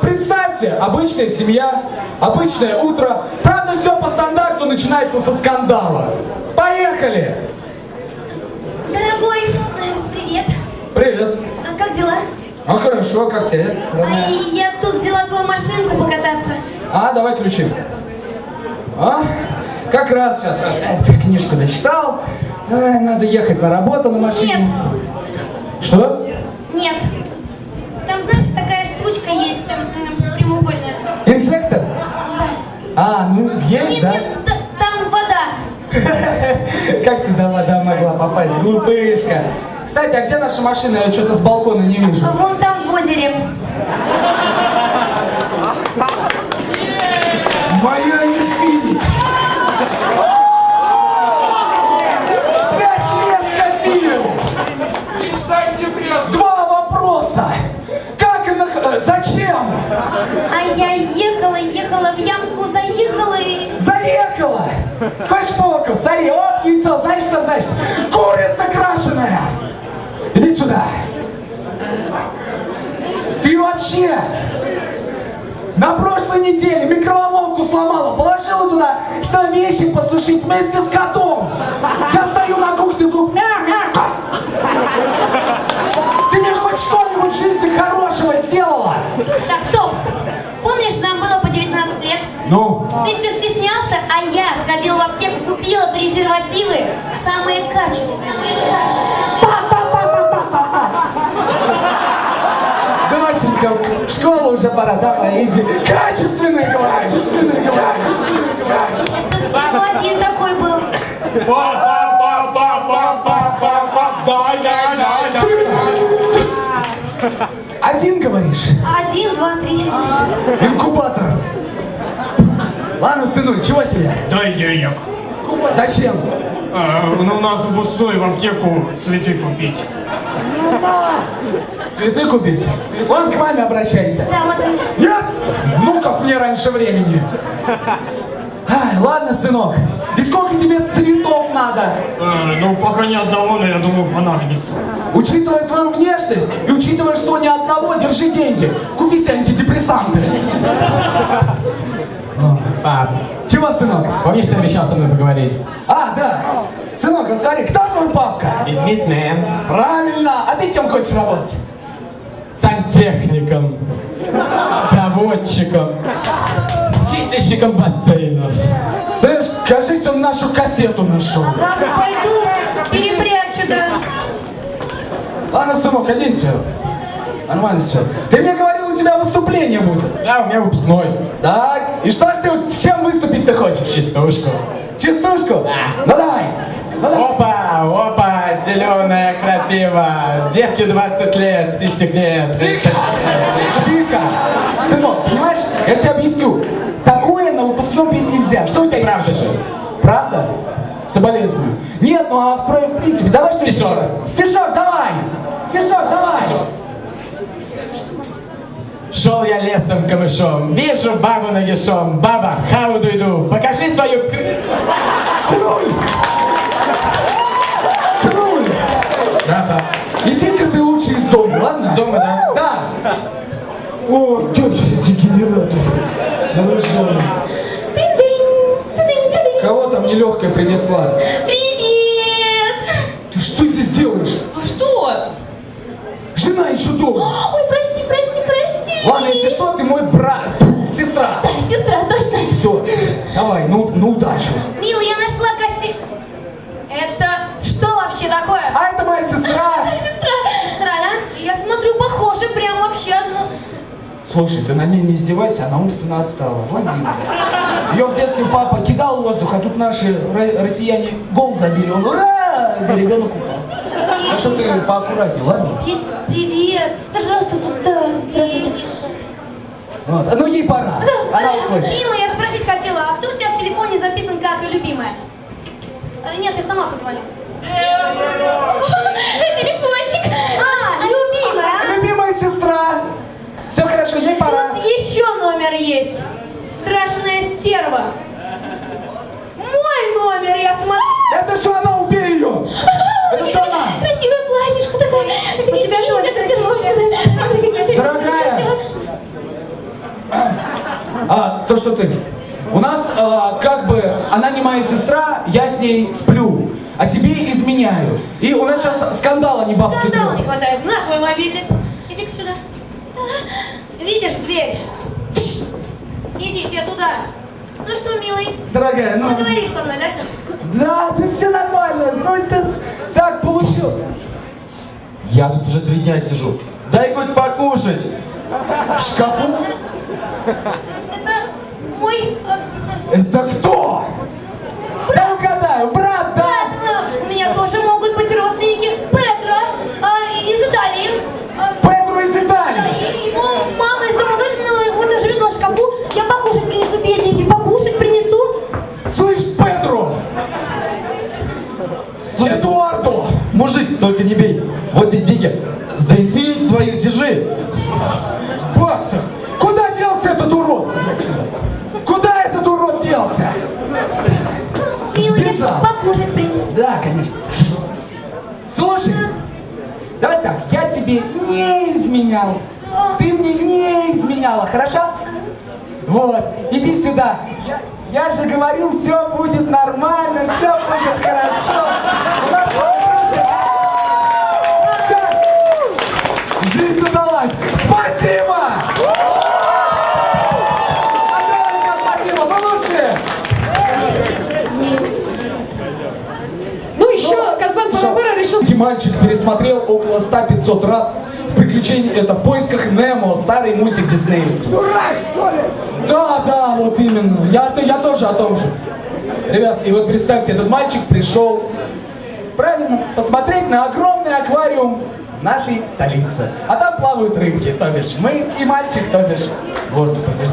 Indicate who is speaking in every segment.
Speaker 1: Представьте, обычная семья, обычное утро. Правда, все по стандарту начинается со скандала. Поехали!
Speaker 2: Дорогой, э, привет.
Speaker 1: Привет.
Speaker 2: А как дела?
Speaker 1: А хорошо, как тебе?
Speaker 2: А я тут взяла твою машинку покататься.
Speaker 1: А, давай ключи. А? Как раз сейчас эту книжку дочитал. Ай, надо ехать на работу на машине.
Speaker 2: Нет.
Speaker 1: Что?
Speaker 2: Нет. Штучка есть, там, прямоугольная.
Speaker 1: Инжектор? А, ну есть,
Speaker 2: Нет,
Speaker 1: да?
Speaker 2: нет, там вода.
Speaker 1: Как ты до вода могла попасть, глупышка? Кстати, а где наша машина? Я что-то с балкона не вижу.
Speaker 2: Вон там в озере.
Speaker 1: Знаешь, что значит? Курица крашеная! Иди сюда! Ты вообще на прошлой неделе микроволновку сломала, положила туда, что вещи посушить вместе с котом.
Speaker 2: Сходила в аптеку, купила презервативы, самые качественные.
Speaker 1: Доченька, в школу уже пора, давай, иди. Качественный, говоришь? Качественный, говоришь?
Speaker 2: Так всего один такой был.
Speaker 1: Один, говоришь?
Speaker 2: Один, два, три.
Speaker 1: Инкубатор. Ладно, сынуль, чего тебе?
Speaker 3: Дай денег.
Speaker 1: Зачем?
Speaker 3: А, ну, у нас выпускной в аптеку цветы купить.
Speaker 1: Цветы купить? Вон к маме обращайся.
Speaker 2: Да, вот он.
Speaker 1: Нет? Внуков мне раньше времени. Ай, ладно, сынок. И сколько тебе цветов надо?
Speaker 3: Э, ну, пока ни одного, но я думаю, понадобится.
Speaker 1: Учитывая твою внешность и учитывая, что ни одного, держи деньги. Купи себе антидепрессанты.
Speaker 4: Пап,
Speaker 1: Чего, сынок?
Speaker 4: помнишь, ты обещал со мной поговорить?
Speaker 1: А, да. Сынок, вот смотри, кто твой папка?
Speaker 4: Бизнесмен,
Speaker 1: Правильно. А ты кем хочешь работать?
Speaker 4: сантехником, проводчиком, чистильщиком бассейнов.
Speaker 1: Слышь, кажись, он нашу кассету нашел.
Speaker 2: Ага, пойду перепрячу, да.
Speaker 1: Ладно, сынок, оденься. Нормально все. Ты мне тебя выступление будет.
Speaker 4: Да, у меня выпускной.
Speaker 1: Так, и что ж ты, с чем выступить ты хочешь?
Speaker 4: Частушку.
Speaker 1: Частушку?
Speaker 4: Да.
Speaker 1: Ну давай. Ну давай.
Speaker 4: Опа, опа, зеленая крапива. Девке 20 лет, сисек нет.
Speaker 1: Тихо! Тихо! Сынок, понимаешь, я тебе объясню. Такое на выпускном пить нельзя. Что у тебя
Speaker 4: Правда
Speaker 1: есть?
Speaker 4: же?
Speaker 1: Правда? Соболезную. Нет, ну а в, принципе, давай что
Speaker 4: Стишок.
Speaker 1: Стишок, давай! Стишок, давай!
Speaker 4: Шел я лесом камышом, вижу бабу нагишом. Баба, хауду иду, покажи свою...
Speaker 1: Сынуль! Сынуль!
Speaker 4: Да, пап.
Speaker 1: Иди-ка ты лучше из дома, ладно?
Speaker 4: Из дома, да?
Speaker 1: Да! О, тетя дегенератов. Нароженный. Кого там нелегкая принесла?
Speaker 2: Привет!
Speaker 1: Если что, ты мой брат, сестра.
Speaker 2: Да, сестра, точно.
Speaker 1: Все, давай, ну, ну удачи.
Speaker 2: Мил, я нашла кости... Это что вообще такое?
Speaker 1: А это моя сестра.
Speaker 2: Сестра, сестра, да? Я смотрю, похоже, прям вообще одно.
Speaker 1: Слушай, ты на ней не издевайся, она умственно отстала. Блондинка. Ее в детстве папа кидал в воздух, а тут наши ро- россияне гол забили. Он ура! Ребенок упал. Так что ты поаккуратнее, ладно?
Speaker 2: При- Привет. Здравствуйте, да.
Speaker 1: Вот. Ну ей пора. Она уходит.
Speaker 2: Мила, я спросить хотела, а кто у тебя в телефоне записан как любимая? Э, Нет, я сама позвоню. Телефончик. А, любимая, а?
Speaker 1: Любимая сестра. Все хорошо, ей пора.
Speaker 2: Вот еще номер есть. Страшная стерва. Мой номер, я смотрю.
Speaker 1: Это все она, убей ее. Это все она.
Speaker 2: Красивое платьишко такое. У тебя
Speaker 1: как бы она не моя сестра, я с ней сплю, а тебе изменяю. И у нас сейчас скандал, а не бабский
Speaker 2: Скандала не хватает. На твой мобильник. Иди-ка сюда. Видишь дверь? Идите туда. Ну что, милый,
Speaker 1: Дорогая, ну...
Speaker 2: поговоришь со мной, да, сейчас?
Speaker 1: Да, да все нормально, ну это так получилось.
Speaker 5: Я тут уже три дня сижу. Дай хоть покушать.
Speaker 1: В шкафу?
Speaker 2: Мой э,
Speaker 1: Это кто? Да угадаю, брат, да?
Speaker 2: брат. У меня тоже могут быть родственники. Петро а, из Италии. А,
Speaker 1: Педро из
Speaker 2: да,
Speaker 1: Италии.
Speaker 2: и его мама из дома выгнала, вот он живет на шкафу. Я покушать принесу, бедненький, покушать принесу.
Speaker 1: Слышь, Педро!
Speaker 5: Слушай,
Speaker 1: Эдуардо!
Speaker 5: мужик, только не бей. Вот эти деньги. За инфинити твою держи.
Speaker 1: Баса! Сбежал.
Speaker 2: покушать принесу.
Speaker 1: Да, конечно. Слушай, давай так, я тебе не изменял. Ты мне не изменяла, хорошо? Вот, иди сюда. Я, я же говорю, все будет нормально, все будет хорошо. Мальчик пересмотрел около 100-500 раз в приключении, это в поисках Немо, старый мультик диснеевский. Дурак, что ли? Да, да, вот именно. Я, я тоже о том же. Ребят, и вот представьте, этот мальчик пришел, правильно, посмотреть на огромный аквариум нашей столицы. А там плавают рыбки, то бишь мы и мальчик, то бишь, господи.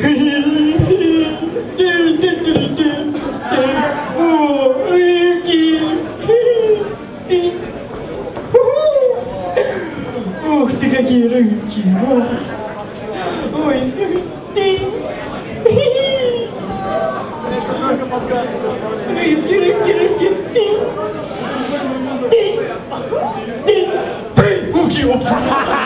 Speaker 1: Antigo. Oi, tem. Tem. Tem. Tem. Tem. Tem.